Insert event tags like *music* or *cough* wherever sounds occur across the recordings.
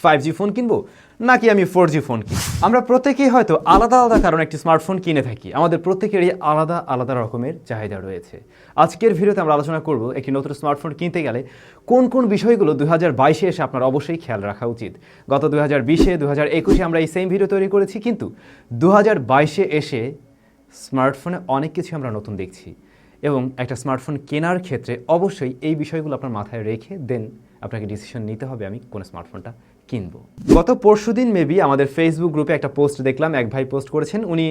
Five G phone কিনবো, নাকি আমি ফোর জি ফোন কিনবো? আমরা প্রত্যেকেই হয়তো আলাদা আলাদা কারণে একটি স্মার্টফোন কিনে থাকি। আমাদের প্রত্যেকেরই আলাদা আলাদা রকমের চাহিদা রয়েছে। আজকের ভিডিওতে আমরা আলোচনা করব একটি নতুন স্মার্টফোন কিনতে গেলে কোন কোন বিষয়গুলো দু হাজার বাইশে এসে আপনার অবশ্যই খেয়াল রাখা উচিত। গত দু হাজার বিশে দু হাজার একুশে আমরা এই সেম ভিডিও তৈরি করেছি, কিন্তু দু হাজার বাইশে এসে স্মার্টফোনে অনেক কিছু আমরা নতুন দেখছি এবং একটা স্মার্টফোন কেনার ক্ষেত্রে অবশ্যই এই বিষয়গুলো আপনার মাথায় রেখে দেন আপনাকে ডিসিশন নিতে হবে আমি কোন স্মার্টফোনটা কিনবো। গত পরশুদিন মেবি আমাদের ফেসবুক গ্রুপে একটা পোস্ট দেখলাম, এক ভাই পোস্ট করেছেন, উনি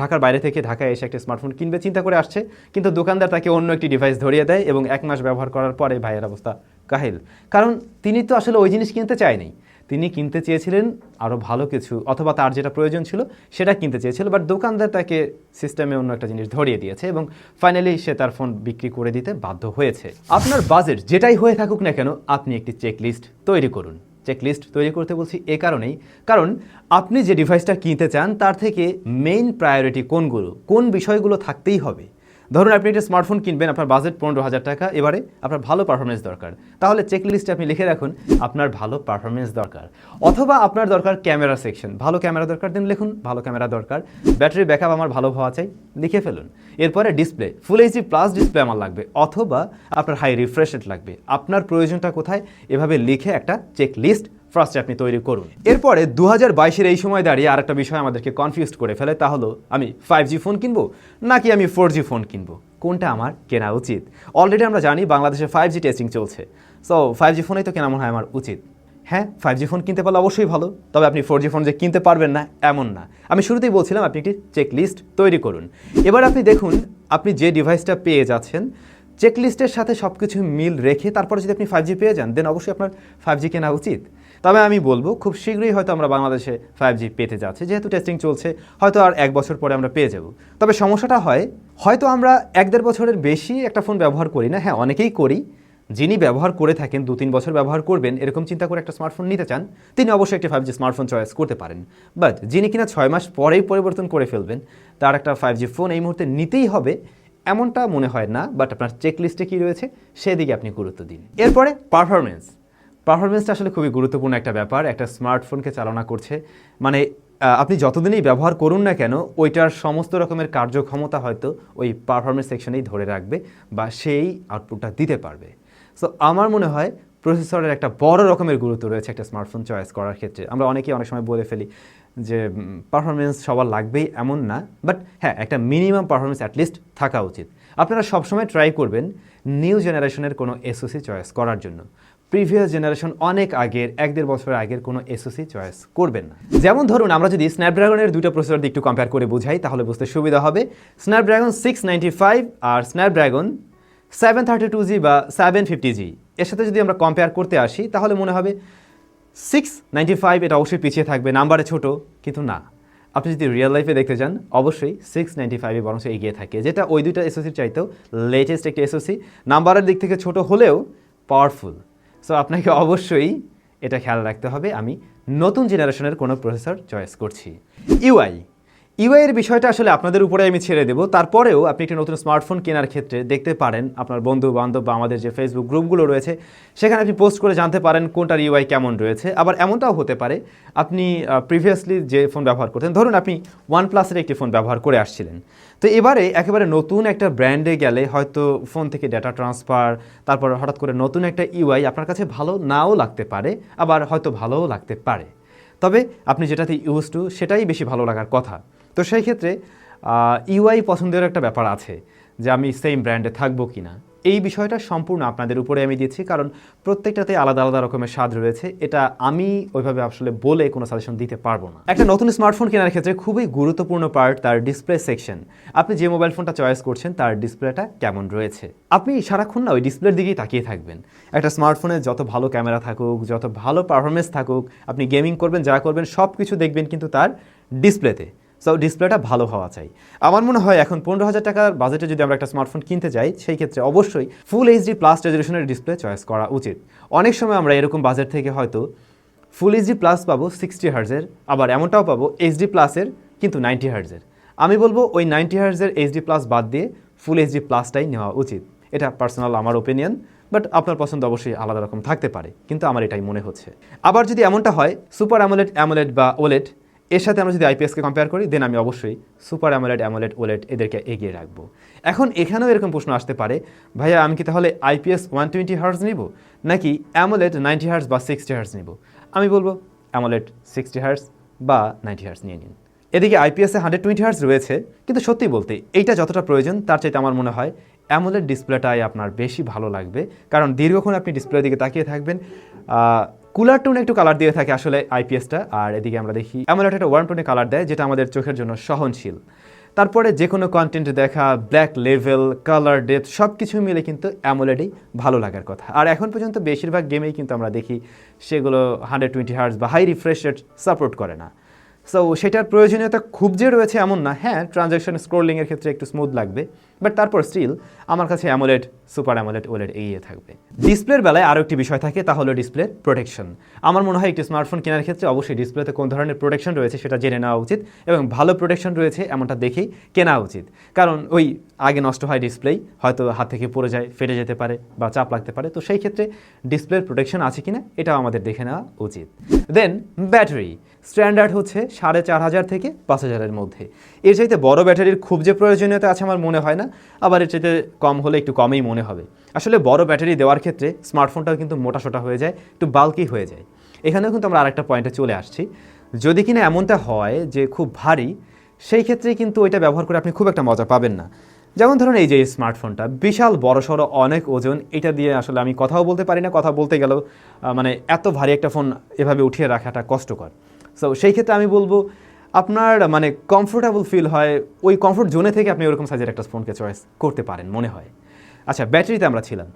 ঢাকার বাইরে থেকে ঢাকায় এসে একটা স্মার্টফোন কিনবে, চিন্তা করে আসছে, কিন্তু দোকানদার তাকে অন্য একটি ডিভাইস ধরিয়ে দেয় এবং এক মাস ব্যবহার করার পরে ভাইয়ের অবস্থা কাহিল। কারণ তিনি তো আসলে ওই জিনিস কিনতে চায়নি তিনি কিনতে চেয়েছিলেন আরও ভালো কিছু, অথবা তার যেটা প্রয়োজন ছিল সেটা কিনতে চেয়েছিল বাট দোকানদার তাকে সিস্টেমে অন্য একটা জিনিস ধরিয়ে দিয়েছে এবং ফাইনালি সে তার ফোন বিক্রি করে দিতে বাধ্য হয়েছে। আপনার বাজেট যেটাই হয়ে থাকুক না কেন, আপনি একটি চেক লিস্ট তৈরি করুন। চেক লিস্ট তৈরি করতে বলছি এ কারণেই। কারণ আপনি যে ডিভাইসটা কিনতে চান, তার থেকে মেইন প্রায়োরিটি কোনগুলো? কোন বিষয়গুলো থাকতেই হবে? ধরুন আপনি একটা স্মার্টফোন কিনবেন, আপনার বাজেট পনেরো হাজার টাকা, এবারে আপনার ভালো পারফরমেন্স দরকার। তাহলে চেক লিস্টে আপনি লিখে রাখুন, আপনার ভালো পারফরমেন্স দরকার। অথবা আপনার দরকার ক্যামেরা সেকশন ভালো ক্যামেরা দরকার দেন লিখুন, ভালো ক্যামেরা দরকার। ব্যাটারি ব্যাকআপ আমার ভালো হওয়া চাই, লিখে ফেলুন। এরপরে display full HD plus display আমার লাগবে। অথবা আপনার হাই রিফ্রেশ রেট লাগবে। আপনার প্রয়োজনটা কোথায়? এভাবে লিখে একটা চেক লিস্ট ফার্স্টে আপনি তৈরি করুন। এরপরে দু হাজার বাইশের এই সময় দাঁড়িয়ে আরেকটা বিষয় আমাদেরকে কনফিউজ করে ফেলে, তা হলো, আমি ফাইভ জি ফোন কিনবো, নাকি আমি ফোর জি ফোন কিনবো? কোনটা আমার কেনা উচিত? অলরেডি আমরা জানি বাংলাদেশে ফাইভ জি টেস্টিং চলছে। সো ফাইভ জি ফোনেই তো কেনা মনে হয় আমার উচিত। হ্যাঁ ফাইভ জি ফোন কিনতে পারলে অবশ্যই ভালো, তবে আপনি ফোর জি ফোন যে কিনতে পারবেন না, এমন না। আমি শুরুতেই বলছিলাম, আপনি একটি চেক লিস্ট তৈরি করুন। এবার আপনি দেখুন, আপনি যে ডিভাইসটা পেয়ে যাচ্ছেন চেক লিস্টের সাথে সব কিছু মিল রেখে তারপরে যদি আপনি ফাইভ জি পেয়ে যান দেন অবশ্যই আপনার ফাইভ জি কেনা উচিত। তবে আমি বলব, খুব শীঘ্রই হয়তো আমরা বাংলাদেশে ফাইভ জি পেতে যাচ্ছি। যেহেতু টেস্টিং চলছে, হয়তো আর এক বছর পরে আমরা পেয়ে যাব। তবে সমস্যাটা হয়, হয়তো আমরা এক দেড় বছরের বেশি একটা ফোন ব্যবহার করি না। হ্যাঁ অনেকেই করি। যিনি ব্যবহার করে থাকেন, দু তিন বছর ব্যবহার করবেন, এরকম চিন্তা করে একটা স্মার্টফোন নিতে চান, তিনি অবশ্যই একটি ফাইভ জি স্মার্টফোন চয়েস করতে পারেন। বাট যিনি কিনা ছয় মাস পরেই পরিবর্তন করে ফেলবেন, তার একটা ফাইভ জি ফোন এই মুহূর্তে নিতেই হবে, এমনটা মনে হয় না বাট আপনার চেক লিস্টে কী রয়েছে, সেদিকে আপনি গুরুত্ব দিন। এরপরে পারফরমেন্স পারফরমেন্সটা আসলে খুবই গুরুত্বপূর্ণ একটা ব্যাপার, একটা স্মার্টফোনকে চালনা করছে। মানে আপনি যতদিনই ব্যবহার করুন না কেন, ওইটার সমস্ত রকমের কার্যক্ষমতা হয়তো ওই পারফরমেন্স সেকশনেই ধরে রাখবে বা সেই আউটপুটটা দিতে পারবে। সো আমার মনে হয় প্রসেসরের একটা বড় রকমের গুরুত্ব রয়েছে একটা স্মার্টফোন চয়েস করার ক্ষেত্রে। আমরা অনেকেই অনেক সময় বলে ফেলি যে পারফরমেন্স সবার লাগবেই এমন না বাট হ্যাঁ একটা মিনিমাম পারফরমেন্স অ্যাটলিস্ট থাকা উচিত। আপনারা সবসময় ট্রাই করবেন নিউ জেনারেশনের কোনো এসওসি চয়েস করার জন্য। প্রিভিয়াস জেনারেশন অনেক আগের, এক দেড় বছর আগের কোনো এসওসি চয়েস করবেন না। যেমন ধরুন, আমরা যদি স্ন্যাপড্রাগনের দুটো প্রসেসর একটু কম্পেয়ার করে বুঝাই, তাহলে বুঝতে সুবিধা হবে। স্ন্যাপড্রাগন সিক্স নাইনটি ফাইভ আর Snapdragon seven thirty two G বা সেভেন ফিফটি জি এর সাথে যদি আমরা কম্পেয়ার করতে আসি, তাহলে মনে হবে সিক্স নাইনটি ফাইভ এটা অবশ্যই পিছিয়ে থাকবে, নাম্বারে ছোট, কিন্তু না। আপনি যদি রিয়েল লাইফে দেখতে চান, অবশ্যই সিক্স নাইনটি ফাইভে বরং এগিয়ে থাকে, যেটা ওই দুইটা এসওসির চাইতেও লেটেস্ট একটি এসওসি নাম্বারের দিক থেকে ছোট হলেও পাওয়ারফুল সো আপনাকে অবশ্যই এটা খেয়াল রাখতে হবে। আমি নতুন জেনারেশনের কোনো প্রসেসর চয়েস করছি। ইউআই। ইউআই এর বিষয়টা আসলে আপনাদের উপরে আমি ছেড়ে দেবো। তারপরেও আপনি একটি নতুন স্মার্টফোন কেনার ক্ষেত্রে দেখতে পারেন আপনার বন্ধু বান্ধব বা আমাদের যে ফেসবুক গ্রুপগুলো রয়েছে, সেখানে আপনি পোস্ট করে জানতে পারেন কোনটার ইউআই কেমন রয়েছে। আবার এমনটাও হতে পারে, আপনি প্রিভিয়াসলি যে ফোন ব্যবহার করতেন, ধরুন আপনি ওয়ান প্লাসের একটি ফোন ব্যবহার করে আসছিলেন। তো এবারে একেবারে নতুন একটা ব্র্যান্ডে গেলে হয়তো ফোন থেকে ডেটা ট্রান্সফার তারপর হঠাৎ করে নতুন একটা ইউআই আপনার কাছে ভালো নাও লাগতে পারে, আবার হয়তো ভালোও লাগতে পারে। তবে আপনি যেটাতে ইউজ টু সেটাই বেশি ভালো লাগার কথা। তো সেই ক্ষেত্রে ইউআই পছন্দের একটা ব্যাপার আছে যে আমি সেম ব্র্যান্ডে থাকব কি না এই বিষয়টা সম্পূর্ণ আপনাদের উপরে আমি দিচ্ছি, কারণ প্রত্যেকটাতে আলাদা আলাদা রকমের স্বাদ রয়েছে। এটা আমি ওইভাবে আসলে বলে কোনো সাজেশন দিতে পারব না। একটা নতুন স্মার্টফোন কেনার ক্ষেত্রে খুবই গুরুত্বপূর্ণ পার্ট তার ডিসপ্লে সেকশন আপনি যে মোবাইল ফোনটা চয়েস করছেন, তার ডিসপ্লেটা কেমন রয়েছে? আপনি সারাক্ষণ না ওই ডিসপ্লের দিকেই তাকিয়ে থাকবেন। একটা স্মার্টফোনে যত ভালো ক্যামেরা থাকুক, যত ভালো পারফরমেন্স থাকুক, আপনি গেমিং করবেন, যা করবেন সব কিছু দেখবেন কিন্তু তার ডিসপ্লেতে সো ডিসপ্লেটা ভালো হওয়া চাই। আমার মনে হয় এখন পনেরো হাজার টাকার বাজেটে যদি আমরা একটা স্মার্টফোন কিনতে যাই, সেই ক্ষেত্রে অবশ্যই ফুল এইচডি প্লাস রেজলিউশনের ডিসপ্লে চয়েস করা উচিত। অনেক সময় আমরা এরকম বাজেট থেকে হয়তো ফুল এইচডি প্লাস পাবো সিক্সটি হার্জের আবার এমনটাও পাবো এইচডি প্লাসের কিন্তু নাইনটি হার্জের আমি বলব ওই নাইনটি হার্জের এইচডি প্লাস বাদ দিয়ে ফুল এইচডি প্লাসটাই নেওয়া উচিত। এটা পার্সোনাল আমার ওপিনিয়ন বাট আপনার পছন্দ অবশ্যই আলাদা রকম থাকতে পারে, কিন্তু আমার এটাই মনে হচ্ছে। আবার যদি এমনটা হয় সুপার অ্যামোলেড অ্যামোলেড বা ওলেট এর সাথে আমরা যদি আইপিএসকে কম্পেয়ার করি দেন আমি অবশ্যই সুপার অ্যামোলেড অ্যামোলেড ওলেট এদেরকে এগিয়ে রাখব। এখন এখানেও এরকম প্রশ্ন আসতে পারে, ভাইয়া, আমি কি তাহলে আইপিএস ওয়ান টোয়েন্টি হার্স নিব, নাকি অ্যামোলেড নাইনটি হার্স বা সিক্সটি হার্স নিব? আমি বলব অ্যামোলেড সিক্সটি হার্স বা নাইনটি হার্স নিয়ে নিন। এদিকে আইপিএসে হান্ড্রেড টোয়েন্টি হার্স রয়েছে, কিন্তু সত্যি বলতে এইটা যতটা প্রয়োজন, তার চাইতে আমার মনে হয় অ্যামোলেড ডিসপ্লেটাই আপনার বেশি ভালো লাগবে। কারণ দীর্ঘক্ষণ আপনি ডিসপ্লের দিকে তাকিয়ে থাকবেন কুলার টোনে একটু কালার দিয়ে থাকে আসলে আইপিএসটা আর এদিকে আমরা দেখি, এমন একটা ওয়ান টোনে কালার দেয় যেটা আমাদের চোখের জন্য সহনশীল। তারপরে যে কোনো কন্টেন্ট দেখা ব্ল্যাক লেভেল কালার ডেথ সব কিছু মিলে কিন্তু অ্যামোলেডেই ভালো লাগার কথা। আর এখন পর্যন্ত বেশিরভাগ গেমেই কিন্তু আমরা দেখি, সেগুলো হান্ড্রেড টোয়েন্টি হার্স বা হাই রিফ্রেশ রেট সাপোর্ট করে না। সো সেটার প্রয়োজনীয়তা খুব যে রয়েছে এমন না। হ্যাঁ ট্রানজ্যাকশন স্ক্রোলিংয়ের ক্ষেত্রে একটু স্মুথ লাগবে। বাট তারপর স্টিল আমার কাছে অ্যামোলেড সুপার অ্যামোলেড ওলেড এগিয়ে থাকবে। ডিসপ্লের বেলায় আরও একটি বিষয় থাকে, তা হলো ডিসপ্লে প্রোটেকশন আমার মনে হয় একটি স্মার্টফোন কেনার ক্ষেত্রে অবশ্যই ডিসপ্লেতে কোন ধরনের প্রোটেকশন রয়েছে সেটা জেনে নেওয়া উচিত এবং ভালো প্রোটেকশন রয়েছে এমনটা দেখেই কেনা উচিত। কারণ ওই আগে নষ্ট হয় ডিসপ্লেই হয়তো হাত থেকে পড়ে যায়, ফেটে যেতে পারে বা চাপ লাগতে পারে। তো সেই ক্ষেত্রে ডিসপ্লের প্রোটেকশন আছে কিনা, এটাও আমাদের দেখে নেওয়া উচিত। দেন ব্যাটারি স্ট্যান্ডার্ড হচ্ছে সাড়ে চার হাজার থেকে পাঁচ হাজারের মধ্যে। এর চাইতে বড় ব্যাটারির খুব যে প্রয়োজনীয়তা আছে আমার মনে হয় না, আবার এর চাইতে কম হলে একটু কমেই মনে হবে। আসলে বড় ব্যাটারি দেওয়ার ক্ষেত্রে স্মার্টফোনটাও কিন্তু মোটাসোটা হয়ে যায়, একটু বাল্কি হয়ে যায়। এখানেও কিন্তু আমরা আরেকটা পয়েন্টে চলে আসছি। যদি কিনা এমনটা হয় যে খুব ভারী, সেই ক্ষেত্রে কিন্তু ওইটা ব্যবহার করে আপনি খুব একটা মজা পাবেন না। যেমন ধরুন এই যে স্মার্টফোনটা, বিশাল বড়সড় অনেক ওজন, এটা দিয়ে আসলে আমি কথাও বলতে পারি না, কথা বলতে গেলেও মানে এত ভারী একটা ফোন এভাবে উঠিয়ে রাখাটা কষ্টকর। সো সেই ক্ষেত্রে আমি বলব, আপনার মানে কমফোর্টেবল ফিল হয়, ওই কমফোর্ট জোনে থেকে আপনি ওরকম সাইজের একটা ফোনকে চয়েস করতে পারেন, মনে হয়। আচ্ছা ব্যাটারিতে আমরা ছিলাম।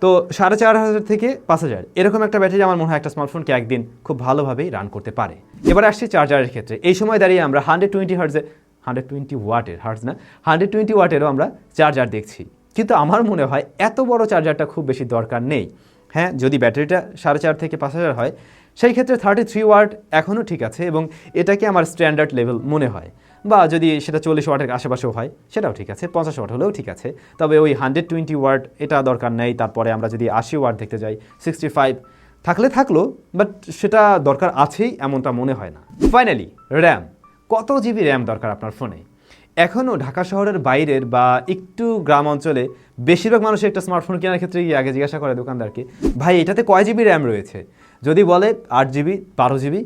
তো, সাড়ে চার হাজার থেকে পাঁচ হাজার, এরকম একটা ব্যাটারি আমার মনে হয় একটা স্মার্টফোনকে একদিন খুব ভালোভাবেই রান করতে পারে। এবার আসছি চার্জারের ক্ষেত্রে। এই সময় দাঁড়িয়ে আমরা হান্ড্রেড টোয়েন্টি হার্জে হান্ড্রেড টোয়েন্টি ওয়াটের হার্টস না হান্ড্রেড টোয়েন্টি ওয়াটেরও আমরা চার্জার দেখছি। কিন্তু আমার মনে হয় এত বড় চার্জারটা খুব বেশি দরকার নেই। হ্যাঁ যদি ব্যাটারিটা সাড়ে চার থেকে পাঁচ হাজার হয় সেই ক্ষেত্রে থার্টি থ্রি ওয়াট এখনও ঠিক আছে এবং এটাকে আমার স্ট্যান্ডার্ড লেভেল মনে হয়। বা যদি সেটা চল্লিশ ওয়াটের আশেপাশেও হয়, সেটাও ঠিক আছে, পঞ্চাশ ওয়াট হলেও ঠিক আছে। তবে ওই হান্ড্রেড টোয়েন্টি ওয়াট এটা দরকার নেই, তারপরে আমরা যদি আশি ওয়াট দেখতে যাই সিক্সটি ফাইভ থাকলে থাকল বাট সেটা দরকার আছেই এমনটা মনে হয় না। ফাইনালি র্যাম কত জিবি র্যাম দরকার আপনার ফোনে এখনও ঢাকা শহরের বাইরের বা একটু গ্রাম অঞ্চলে বেশিরভাগ মানুষ একটা স্মার্টফোন কেনার ক্ষেত্রে গিয়ে আগে জিজ্ঞাসা করে দোকানদারকে, ভাই, এটাতে কয় জিবি র্যাম রয়েছে? যদি বলে আট জিবি, বারো জিবি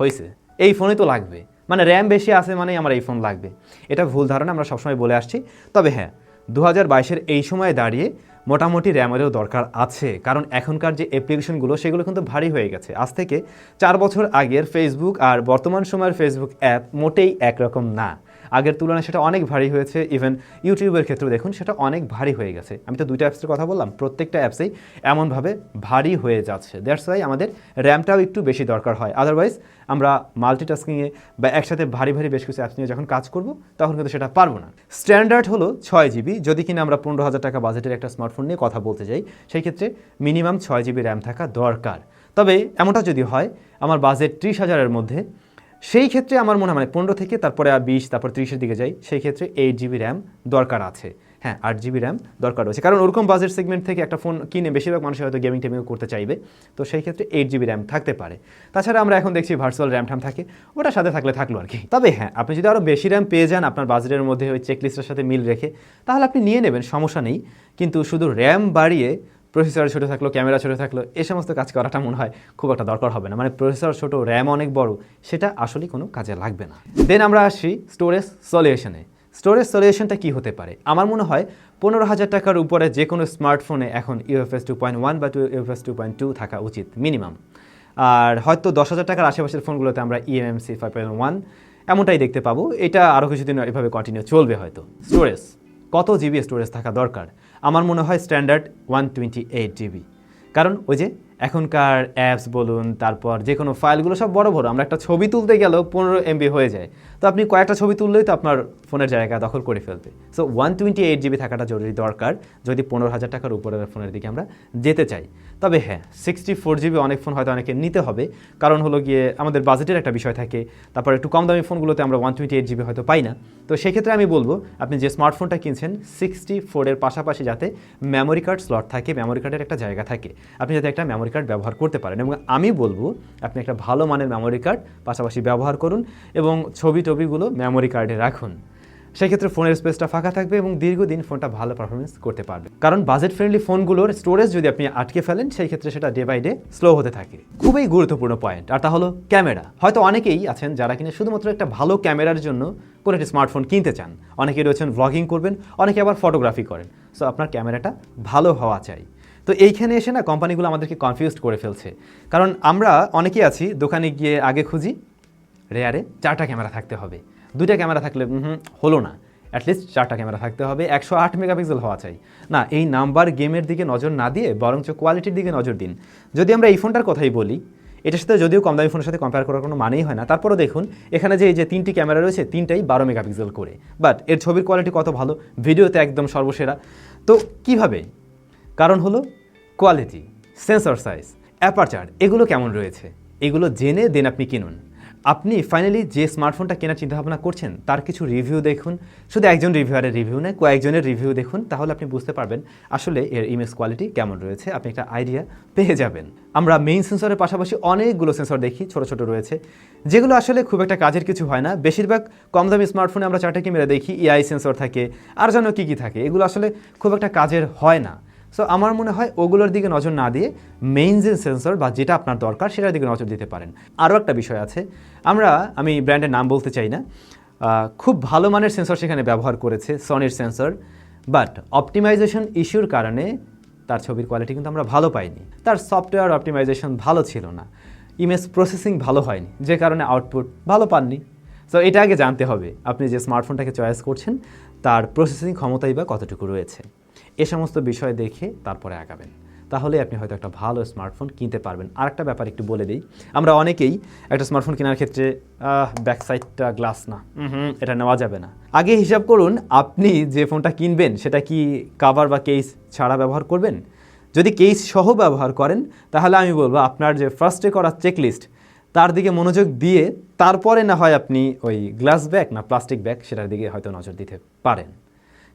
হয়েছে, এই ফোনে তো লাগবে। মানে র্যাম বেশি আছে মানে আমার এই ফোন লাগবে। এটা ভুল ধারণা, আমরা সবসময় বলে আসছি। তবে হ্যাঁ দু হাজার বাইশের এই সময়ে দাঁড়িয়ে মোটামুটি র্যামেরও দরকার আছে। কারণ এখনকার যে অ্যাপ্লিকেশনগুলো সেগুলো কিন্তু ভারী হয়ে গেছে। আজ থেকে চার বছর আগের ফেসবুক আর বর্তমান সময়ের ফেসবুক অ্যাপ মোটেই একরকম না। আগের তুলনায় সেটা অনেক ভারী হয়েছে ইভেন ইউটিউবের ক্ষেত্রে দেখুন সেটা অনেক ভারী হয়ে গেছে। আমি তো দুইটা অ্যাপসের কথা বললাম, প্রত্যেকটা অ্যাপসেই এমনভাবে ভারী হয়ে যাচ্ছে। দ্যাটস ওয়াই আমাদের র্যামটাও একটু বেশি দরকার হয়। আদারওয়াইজ আমরা মাল্টিটাস্কিংয়ে বা একসাথে ভারী ভারী বেশ কিছু অ্যাপস নিয়ে যখন কাজ করব, তখন কিন্তু সেটা পারব না। স্ট্যান্ডার্ড হলো ছয় জিবি যদি কিনা আমরা পনেরো হাজার টাকা বাজেটের একটা স্মার্টফোন নিয়ে কথা বলতে যাই, সেই ক্ষেত্রে মিনিমাম ছয় জিবি র্যাম থাকা দরকার। তবে এমনটা যদি হয়, আমার বাজেট ত্রিশ হাজারের মধ্যে সেই ক্ষেত্রে আমার মনে হয় মানে পনেরো থেকে তারপরে আর বিশ, তারপর ত্রিশের দিকে যাই, সেই ক্ষেত্রে এইট জিবি র্যাম দরকার আছে। হ্যাঁ আট জিবি র্যাম দরকার রয়েছে। কারণ ওরকম বাজেট সেগমেন্ট থেকে একটা ফোন কিনে বেশিরভাগ মানুষ হয়তো গেমিং টেমিং করতে চাইবে। তো সেই ক্ষেত্রে এইট জিবি র্যাম থাকতে পারে। তাছাড়া আমরা এখন দেখছি ভার্চুয়াল র্যাম ঠ্যাম থাকে। ওটা সাথে থাকলে থাকল আর কি। তবে হ্যাঁ আপনি যদি আরও বেশি র্যাম পেয়ে যান আপনার বাজেটের মধ্যে ওই চেকলিস্টের সাথে মিল রেখে, তাহলে আপনি নিয়ে নেবেন, সমস্যা নেই। কিন্তু শুধু র্যাম বাড়িয়ে প্রসেসর ছোটো থাকল ক্যামেরা ছোটো থাকল এই সমস্ত কাজ করাটা মনে হয় খুব একটা দরকার হবে না। মানে প্রসেসর ছোটো র্যাম অনেক বড়, সেটা আসলে কোনো কাজে লাগবে না। দেন আমরা আসি স্টোরেজ সলিউশনে স্টোরেজ সলিউশনটা কি হতে পারে? আমার মনে হয় পনেরো হাজার টাকার উপরে যে কোনো স্মার্টফোনে এখন ইউএফএস টু পয়েন্ট ওয়ান বা two UFS two point two থাকা উচিত মিনিমাম আর হয়তো দশ হাজার টাকার আশেপাশের ফোনগুলোতে আমরা ইএমএমসি ফাইভ পয়েন্ট ওয়ান এমনটাই দেখতে পাবো। এটা আরও কিছুদিন এভাবে কন্টিনিউ চলবে হয়তো। স্টোরেজ কত জিবি স্টোরেজ থাকা দরকার? আমার মনে হয় standard one twenty eight GB কারণ ওই যে এখনকার অ্যাপস বলুন, তারপর যে কোনো ফাইলগুলো সব বড় বড়, আমরা একটা ছবি তুলতে গেলেও পনেরো এমবি হয়ে যায়। তো আপনি কয়েকটা ছবি তুললেই তো আপনার ফোনের জায়গা দখল করে ফেলবে। So one twenty eight GB থাকাটা জরুরি দরকার, যদি পনেরো হাজার টাকার উপরের ফোনের দিকে আমরা যেতে চাই। তবে হ্যাঁ সিক্সটি ফোর জিবি অনেক ফোন হয়তো অনেকে নিতে হবে। কারণ হলো গিয়ে আমাদের বাজেটের একটা বিষয় থাকে। তারপর একটু কম দামি ফোনগুলোতে আমরা ওয়ান টোয়েন্টি এইট জিবি হয়তো পাই না। তো সেক্ষেত্রে আমি বলব, আপনি যে স্মার্টফোনটা কিনছেন সিক্সটি ফোরের পাশাপাশি যাতে মেমোরি কার্ড স্লট থাকে মেমোরি কার্ডের একটা জায়গা থাকে। আপনি যাতে একটা মেমোরি কার্ড ব্যবহার করতে পারেন এবং আমি বলব, আপনি একটা ভালো মানের মেমোরি কার্ড পাশাপাশি ব্যবহার করুন এবং ছবি টবিগুলো মেমোরি কার্ডে রাখুন। সেক্ষেত্রে ফোনের স্পেসটা ফাঁকা থাকবে এবং দীর্ঘদিন ফোনটা ভালো পারফরমেন্স করতে পারবে। কারণ বাজেট ফ্রেন্ডলি ফোনগুলোর স্টোরেজ যদি আপনি আটকে ফেলেন, সেই ক্ষেত্রে সেটা ডে বাই ডে স্লো হতে থাকে। খুবই গুরুত্বপূর্ণ পয়েন্ট আর তা হলো ক্যামেরা হয়তো অনেকেই আছেন যারা কিনা শুধুমাত্র একটা ভালো ক্যামেরার জন্য কোনো একটি স্মার্টফোন কিনতে চান। অনেকেই রয়েছেন ব্লগিং করবেন, অনেকে আবার ফটোগ্রাফি করেন। সো আপনার ক্যামেরাটা ভালো হওয়া চাই। তো এইখানে এসে না কোম্পানিগুলো আমাদেরকে কনফিউজড করে ফেলছে। কারণ আমরা অনেকেই আছি, দোকানে গিয়ে আগে খুঁজি, রেয়ারে চারটা ক্যামেরা থাকতে হবে। দুইটা ক্যামেরা থাকলে হলো না। অ্যাটলিস্ট চারটা ক্যামেরা থাকতে হবে, একশো আট মেগাপিক্সেল হওয়া চাই। না, এই নাম্বার গেমের দিকে নজর না দিয়ে, বরঞ্চ কোয়ালিটির দিকে নজর দিন। যদি আমরা এই ফোনটার কথাই বলি, এটার সাথে যদিও কম দামি ফোনের সাথে কম্পেয়ার করার কোনো মানেই হয় না, তারপরও দেখুন, এখানে যে, এই যে তিনটি ক্যামেরা রয়েছে, তিনটাই বারো মেগাপিক্সেল করে। বাট এর ছবির কোয়ালিটি কত ভালো? ভিডিওতে একদম সর্বসেরা। তো কীভাবে? কারণ হলো কোয়ালিটি সেন্সর সাইজ অ্যাপারচার এগুলো কেমন রয়েছে? এগুলো জেনে দেন আপনি কিনুন। আপনি ফাইনালি যে স্মার্টফোনটা কেনার চিন্তাভাবনা করছেন, তার কিছু রিভিউ দেখুন। শুধু একজন রিভিউয়ারের রিভিউ নয়, কয়েকজনের রিভিউ দেখুন, তাহলে আপনি বুঝতে পারবেন আসলে এর ইমেজ কোয়ালিটি কেমন রয়েছে। আপনি একটা আইডিয়া পেয়ে যাবেন। আমরা মেইন সেন্সরের পাশাপাশি অনেকগুলো সেন্সর দেখি, ছোট ছোট রয়েছে। যেগুলো আসলে খুব একটা কাজের কিছু হয় না। বেশিরভাগ কম দামি স্মার্টফোনে আমরা চারটে ক্যামেরা দেখি ইআই সেন্সর থাকে, আর যেন কী কী থাকে, এগুলো আসলে খুব একটা কাজের হয় না। সো আমার মনে হয় ওগুলোর দিকে নজর না দিয়ে মেইন যে সেন্সর বা যেটা আপনার দরকার সেটার দিকে নজর দিতে পারেন। আরও একটা বিষয় আছে, আমরা, আমি ব্র্যান্ডের নাম বলতে চাই না খুব ভালো মানের সেন্সর সেখানে ব্যবহার করেছে সনির সেন্সর বাট অপটিমাইজেশন ইস্যুর কারণে তার ছবির কোয়ালিটি কিন্তু আমরা ভালো পাইনি। তার সফটওয়্যার অপটিমাইজেশন ভালো ছিল না। ইমেজ প্রসেসিং ভালো হয়নি, যে কারণে আউটপুট ভালো পাননি। সো এটা আগে জানতে হবে, আপনি যে স্মার্টফোনটাকে চয়েস করছেন, তার প্রসেসিং ক্ষমতাই বা কতটুকু রয়েছে। এ সমস্ত বিষয় দেখে তারপরে আগাবেন। তাহলে আপনি হয়তো একটা ভালো স্মার্টফোন কিনতে পারবেন। আরেকটা ব্যাপার একটু বলে দিই। আমরা অনেকেই একটা স্মার্টফোন কেনার ক্ষেত্রে ব্যাক সাইডটা গ্লাস না। এটা নেওয়া যাবে না। আগে হিসাব করুন, আপনি যে ফোনটা কিনবেন, সেটা কি কাভার বা কেস ছাড়া ব্যবহার করবেন? যদি কেস সহ ব্যবহার করেন, তাহলে আমি বলব আপনার যে ফার্স্টে করা চেকলিস্ট তার দিকে মনোযোগ দিয়ে তারপরে না হয় আপনি ওই গ্লাস ব্যাগ না প্লাস্টিক ব্যাগ সেটার দিকে হয়তো নজর দিতে পারেন।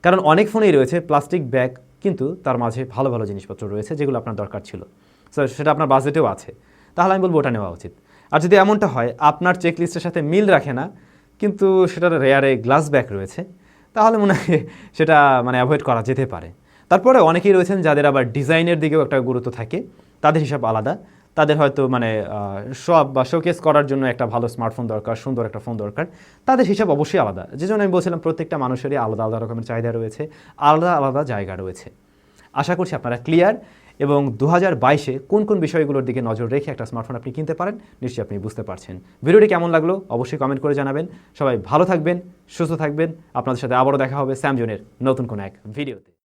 কারণ অনেক ফোনেই রয়েছে প্লাস্টিক ব্যাগ, কিন্তু তার মাঝে ভালো ভালো জিনিসপত্র রয়েছে যেগুলো আপনার দরকার ছিল। সেটা আপনার বাজেটেও আছে। তাহলে আমি বলব ওটা নেওয়া উচিত। আর যদি এমনটা হয়, আপনার চেকলিস্টের সাথে মিল রাখে না, কিন্তু সেটার রেয়ারে গ্লাস ব্যাগ রয়েছে, তাহলে মনে হয় *laughs* সেটা মানে অ্যাভয়েড করা যেতে পারে। তারপরে অনেকেই রয়েছেন যাদের আবার ডিজাইনের দিকেও একটা গুরুত্ব থাকে, তাদের হিসাব আলাদা। তাদের হয়তো মানে সব বা শোকেস করার জন্য একটা ভালো স্মার্টফোন দরকার, সুন্দর একটা ফোন দরকার। তাদের হিসাব অবশ্যই আলাদা। যে জন্য আমি বলছিলাম প্রত্যেকটা মানুষেরই আলাদা আলাদা রকমের চাহিদা রয়েছে, আলাদা আলাদা জায়গা রয়েছে। আশা করছি আপনারা ক্লিয়ার এবং দু হাজার বাইশে কোন কোন বিষয়গুলোর দিকে নজর রেখে একটা স্মার্টফোন আপনি কিনতে পারেন, নিশ্চয়ই আপনি বুঝতে পারছেন। ভিডিওটি কেমন লাগল অবশ্যই কমেন্ট করে জানাবেন। সবাই ভালো থাকবেন, সুস্থ থাকবেন। আপনাদের সাথে আবারও দেখা হবে স্যামজনের নতুন কোনো এক ভিডিওতে